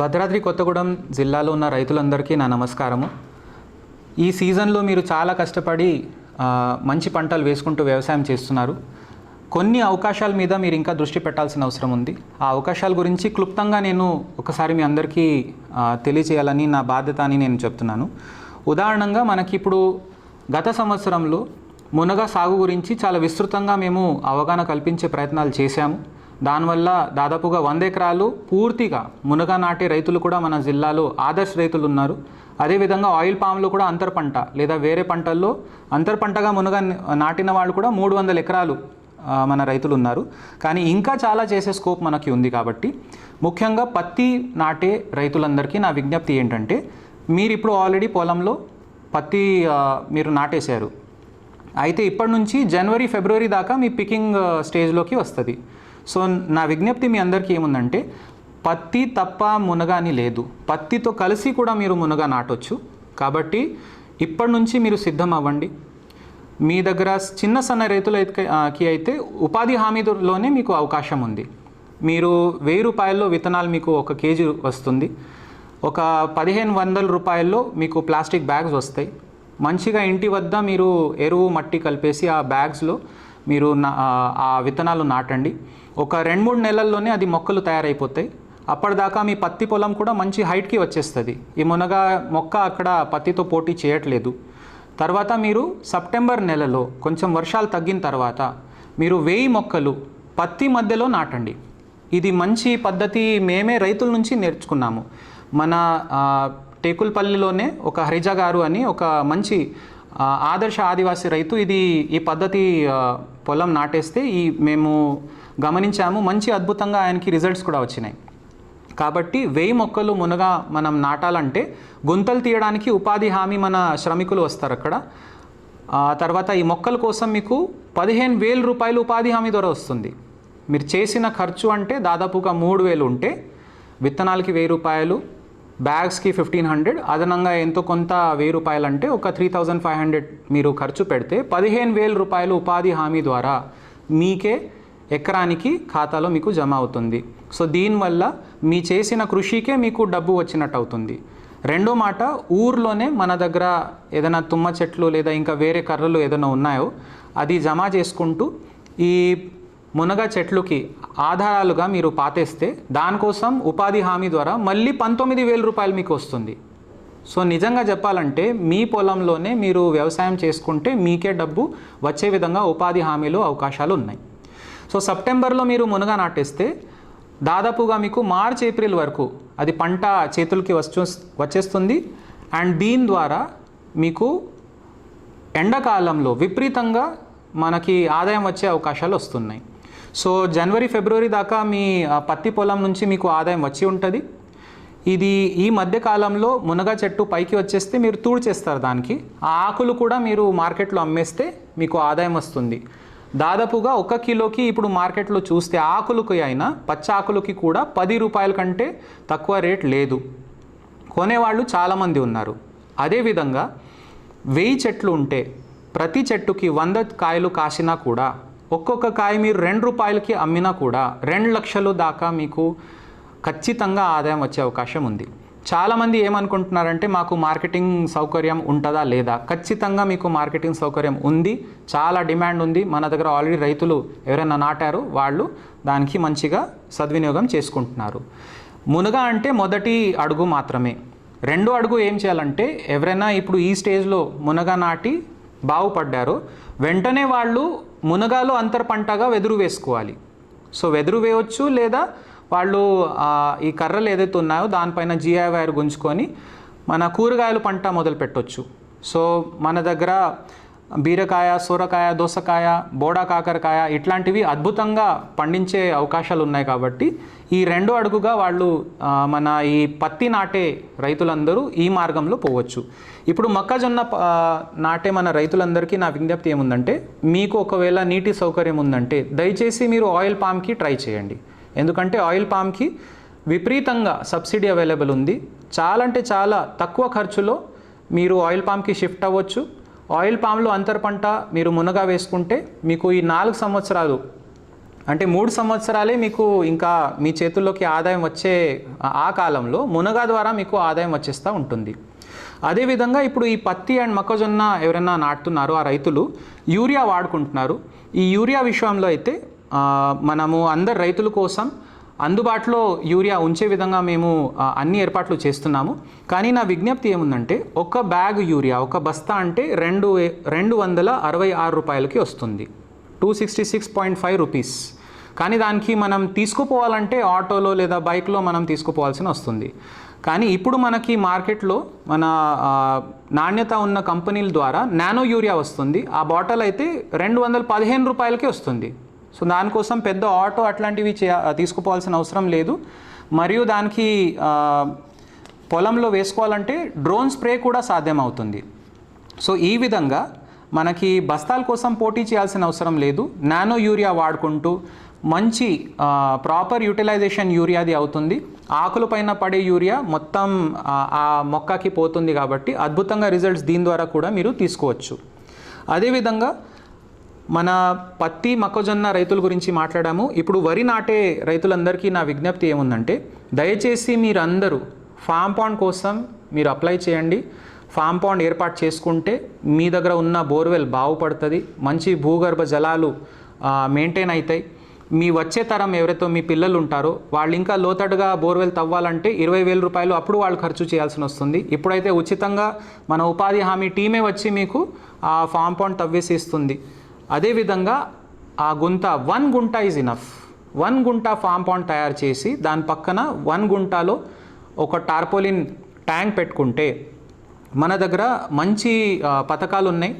భద్రాద్రి కొత్తగూడెం జిల్లాలో ఉన్న రైతులందరికీ నా నమస్కారము. ఈ సీజన్లో మీరు చాలా కష్టపడి మంచి పంటలు వేసుకుంటూ వ్యవసాయం చేస్తున్నారు. కొన్ని అవకాశాల మీద మీరు ఇంకా దృష్టి పెట్టాల్సిన అవసరం ఉంది. ఆ అవకాశాల గురించి క్లుప్తంగా నేను ఒకసారి మీ అందరికీ తెలియజేయాలని తెలియచేయాలని నా బాధ్యత అని నేను చెప్తున్నాను. ఉదాహరణంగా మనకి ఇప్పుడు గత సంవత్సరంలో మునగ సాగు గురించి చాలా విస్తృతంగా మేము అవగాహన కల్పించే ప్రయత్నాలు చేశాము. దానివల్ల దాదాపుగా వంద ఎకరాలు పూర్తిగా మునగ నాటే రైతులు కూడా మన జిల్లాలో ఆదర్శ రైతులు ఉన్నారు. అదేవిధంగా ఆయిల్ పామ్లో కూడా అంతర్ పంట లేదా వేరే పంటల్లో అంతర్ పంటగా మునగ నాటిన వాళ్ళు కూడా మూడు వందల ఎకరాలు మన రైతులు ఉన్నారు. కానీ ఇంకా చాలా చేసే స్కోప్ మనకి ఉంది కాబట్టి ముఖ్యంగా పత్తి నాటే రైతులందరికీ నా విజ్ఞప్తి ఏంటంటే మీరు ఇప్పుడు ఆల్రెడీ పొలంలో పత్తి మీరు నాటేశారు. అయితే ఇప్పటి నుంచి జనవరి ఫిబ్రవరి దాకా మీ పికింగ్ స్టేజ్లోకి వస్తుంది. సో నా విజ్ఞప్తి మీ అందరికీ ఏముందంటే పత్తి తప్ప మునగ అని లేదు. పత్తితో కలిసి కూడా మీరు మునగ నాటొచ్చు. కాబట్టి ఇప్పటి నుంచి మీరు సిద్ధం అవ్వండి మీ దగ్గర చిన్న సన్న రైతులకి అయితే ఉపాధి హామీలోనే మీకు అవకాశం ఉంది. మీరు వెయ్యి రూపాయల్లో విత్తనాలు మీకు ఒక కేజీ వస్తుంది. ఒక పదిహేను వందల రూపాయల్లో మీకు ప్లాస్టిక్ బ్యాగ్స్ వస్తాయి. మంచిగా ఇంటి వద్ద మీరు ఎరువు మట్టి కలిపేసి ఆ బ్యాగ్స్లో మీరు నా- ఆ విత్తనాలు నాటండి. ఒక రెండు మూడు నెలల్లోనే అది మొక్కలు తయారైపోతాయి. అప్పటిదాకా మీ పత్తి పొలం కూడా మంచి హైట్కి వచ్చేస్తుంది. ఈ మునగ మొక్క అక్కడ పత్తితో పోటీ చేయట్లేదు. తర్వాత మీరు సెప్టెంబర్ నెలలో కొంచెం వర్షాలు తగ్గిన తర్వాత మీరు వేయి మొక్కలు పత్తి మధ్యలో నాటండి. ఇది మంచి పద్ధతి మేమే రైతుల నుంచి నేర్చుకున్నాము. మన టేకుల్పల్లిలోనే ఒక హరిజ గారు అని ఒక మంచి ఆదర్శ ఆదివాసీ రైతు ఇది ఈ పద్ధతి పొలం నాటేస్తే ఈ మేము గమనించాము మంచి అద్భుతంగా ఆయనకి రిజల్ట్స్ కూడా వచ్చినాయి. కాబట్టి వేయి మొక్కలు మునగా మనం నాటాలంటే గుంతలు తీయడానికి ఉపాధి హామీ మన శ్రమికులు వస్తారు అక్కడ. తర్వాత ఈ మొక్కల కోసం మీకు పదిహేను వేల రూపాయలు ఉపాధి హామీ ద్వారా వస్తుంది. మీరు చేసిన ఖర్చు అంటే దాదాపుగా మూడు వేలు ఉంటే విత్తనాలకి వెయ్యి రూపాయలు బ్యాగ్స్కి ఫిఫ్టీన్ హండ్రెడ్ అదనంగా ఎంతో కొంత వెయ్యి రూపాయలు అంటే ఒక త్రీ థౌజండ్ ఫైవ్ హండ్రెడ్ మీరు ఖర్చు పెడితే పదిహేను వేల రూపాయలు ఉపాధి హామీ ద్వారా మీకే ఎకరానికి ఖాతాలో మీకు జమ అవుతుంది. సో దీనివల్ల మీ చేసిన కృషికే మీకు డబ్బు వచ్చినట్టు అవుతుంది. రెండో మాట ఊర్లోనే మన దగ్గర ఏదైనా తుమ్మ చెట్లు లేదా ఇంకా వేరే కర్రలు ఏదైనా ఉన్నాయో అది జమ చేసుకుంటూ ఈ మునగ చెట్లుకి ఆధారాలుగా మీరు పాతేస్తే దానికోసం ఉపాధి హామీ ద్వారా మళ్ళీ పంతొమ్మిది వేల రూపాయలు మీకు వస్తుంది. సో నిజంగా చెప్పాలంటే మీ పొలంలోనే మీరు వ్యవసాయం చేసుకుంటే మీకే డబ్బు వచ్చే విధంగా ఉపాధి హామీలు అవకాశాలు ఉన్నాయి. సో సెప్టెంబర్లో మీరు మునగ నాటేస్తే దాదాపుగా మీకు మార్చ్ ఏప్రిల్ వరకు అది పంట చేతులకి వచ్చు వచ్చేస్తుంది. అండ్ దీని ద్వారా మీకు ఎండాకాలంలో విపరీతంగా మనకి ఆదాయం వచ్చే అవకాశాలు వస్తున్నాయి. సో జనవరి ఫిబ్రవరి దాకా మీ పత్తి పొలం నుంచి మీకు ఆదాయం వచ్చి ఉంటుంది. ఇది ఈ మధ్యకాలంలో మునగ చెట్టు పైకి వచ్చేస్తే మీరు తూడ్చేస్తారు దానికి. ఆ ఆకులు కూడా మీరు మార్కెట్లో అమ్మేస్తే మీకు ఆదాయం వస్తుంది. దాదాపుగా ఒక కిలోకి ఇప్పుడు మార్కెట్లో చూస్తే ఆకులకి అయినా పచ్చ ఆకులకి కూడా పది రూపాయల కంటే తక్కువ రేట్ లేదు. కొనేవాళ్ళు చాలామంది ఉన్నారు. అదేవిధంగా వెయ్యి చెట్లు ఉంటే ప్రతి చెట్టుకి వంద కాయలు కాసినా కూడా ఒక్కొక్క కాయ మీరు రెండు రూపాయలకి అమ్మినా కూడా రెండు లక్షలు దాకా మీకు ఖచ్చితంగా ఆదాయం వచ్చే అవకాశం ఉంది. చాలామంది ఏమనుకుంటున్నారంటే మాకు మార్కెటింగ్ సౌకర్యం ఉంటుందా లేదా? ఖచ్చితంగా మీకు మార్కెటింగ్ సౌకర్యం ఉంది. చాలా డిమాండ్ ఉంది. మన దగ్గర ఆల్రెడీ రైతులు ఎవరైనా నాటారు వాళ్ళు దానికి మంచిగా సద్వినియోగం చేసుకుంటున్నారు. మునగ అంటే మొదటి అడుగు మాత్రమే. రెండో అడుగు ఏం చేయాలంటే ఎవరైనా ఇప్పుడు ఈ స్టేజ్లో మునగ నాటి బాగుపడ్డారు వెంటనే వాళ్ళు మునగాలో అంతర్ పంటగా వెదురు వేసుకోవాలి. సో వెదురు వేయవచ్చు లేదా వాళ్ళు ఈ కర్రలు ఏదైతే ఉన్నాయో దానిపైన జిఐ వైర్ గుంజుకొని మన కూరగాయలు పంట మొదలు పెట్టవచ్చు సో మన దగ్గర బీరకాయ సొరకాయ దోసకాయ బోడా కాకరకాయ ఇట్లాంటివి అద్భుతంగా పండించే అవకాశాలు ఉన్నాయి కాబట్టి ఈ రెండో అడుగుగా వాళ్ళు మన ఈ పత్తి నాటే రైతులందరూ ఈ మార్గంలో పోవచ్చు. ఇప్పుడు మొక్కజొన్న నాటే మన రైతులందరికీ నా విజ్ఞప్తి ఏముందంటే మీకు ఒకవేళ నీటి సౌకర్యం ఉందంటే దయచేసి మీరు ఆయిల్ పామ్కి ట్రై చేయండి. ఎందుకంటే ఆయిల్ పామ్కి విపరీతంగా సబ్సిడీ అవైలబుల్ ఉంది. చాలా అంటే చాలా తక్కువ ఖర్చులో మీరు ఆయిల్ పామ్కి షిఫ్ట్ అవ్వచ్చు. ఆయిల్ పామ్లో అంతర్ పంట మీరు మునగా వేసుకుంటే మీకు ఈ నాలుగు సంవత్సరాలు అంటే మూడు సంవత్సరాలే మీకు ఇంకా మీ చేతుల్లోకి ఆదాయం వచ్చే ఆ- కాలంలో మునగా ద్వారా మీకు ఆదాయం వచ్చేస్తూ ఉంటుంది. అదేవిధంగా ఇప్పుడు ఈ పత్తి అండ్ మొక్కజొన్న ఎవరైనా నాటుతున్నారో ఆ రైతులు యూరియా వాడుకుంటున్నారు. ఈ యూరియా విషయంలో అయితే మనము అందరు రైతుల కోసం అందుబాటులో యూరియా ఉంచే విధంగా మేము అన్ని ఏర్పాట్లు చేస్తున్నాము. కానీ నా విజ్ఞప్తి ఏముందంటే ఒక బ్యాగ్ యూరియా ఒక బస్తా అంటే రెండు రెండు వందల అరవై ఆరు రూపాయలకి వస్తుంది. Two sixty six point five rupees. కానీ దానికి మనం తీసుకుపోవాలంటే ఆటోలో లేదా బైక్లో మనం తీసుకుపోవాల్సిన వస్తుంది. కానీ ఇప్పుడు మనకి మార్కెట్లో మన నాణ్యత ఉన్న కంపెనీల ద్వారా నానో యూరియా వస్తుంది. ఆ బాటిల్ అయితే రెండు వందల పదిహేను రూపాయలకే వస్తుంది. సో దానికోసం పెద్ద ఆటో అట్లాంటివి చే తీసుకుపోవాల్సిన అవసరం లేదు. మరియు దానికి పొలంలో వేసుకోవాలంటే డ్రోన్ స్ప్రే కూడా సాధ్యమవుతుంది. సో ఈ విధంగా మనకి బస్తాల కోసం పోటీ చేయాల్సిన అవసరం లేదు. నానో యూరియా వాడుకుంటూ మంచి ప్రాపర్ యూటిలైజేషన్ యూరియాది అవుతుంది. ఆకుల పైన పడే యూరియా మొత్తం ఆ, ఆ మొక్కకి పోతుంది కాబట్టి అద్భుతంగా రిజల్ట్స్ దీని ద్వారా కూడా మీరు తీసుకోవచ్చు. అదేవిధంగా మన పత్తి మొక్కజొన్న రైతుల గురించి మాట్లాడాము. ఇప్పుడు వరి నాటే రైతులందరికీ నా విజ్ఞప్తి ఏముందంటే దయచేసి మీరందరూ ఫామ్ పాండ్ కోసం మీరు అప్లై చేయండి. ఫామ్ పాండ్ ఏర్పాటు చేసుకుంటే మీ దగ్గర ఉన్న బోర్వెల్ బాగుపడుతుంది మంచి భూగర్భ జలాలు మెయింటైన్ అవుతాయి మీ వచ్చే తరం ఎవరైతే మీ పిల్లలు ఉంటారో వాళ్ళు ఇంకా లోతట్టుగా బోర్వెల్ తవ్వాలంటే ఇరవై వేల రూపాయలు అప్పుడు వాళ్ళు ఖర్చు చేయాల్సి వస్తుంది. ఇప్పుడైతే ఉచితంగా మన ఉపాధి హామీ టీమే వచ్చి మీకు ఆ ఫామ్ పాండ్ తవ్వేసి ఇస్తుంది. అదేవిధంగా ఆ గుంట వన్ గుంట ఈజ్ ఇనఫ్ వన్ గుంట ఫామ్ పాండ్ తయారు చేసి దాని పక్కన వన్ గుంటలో ఒక టార్పోలిన్ ట్యాంక్ పెట్టుకుంటే మన దగ్గర మంచి పథకాలు ఉన్నాయి.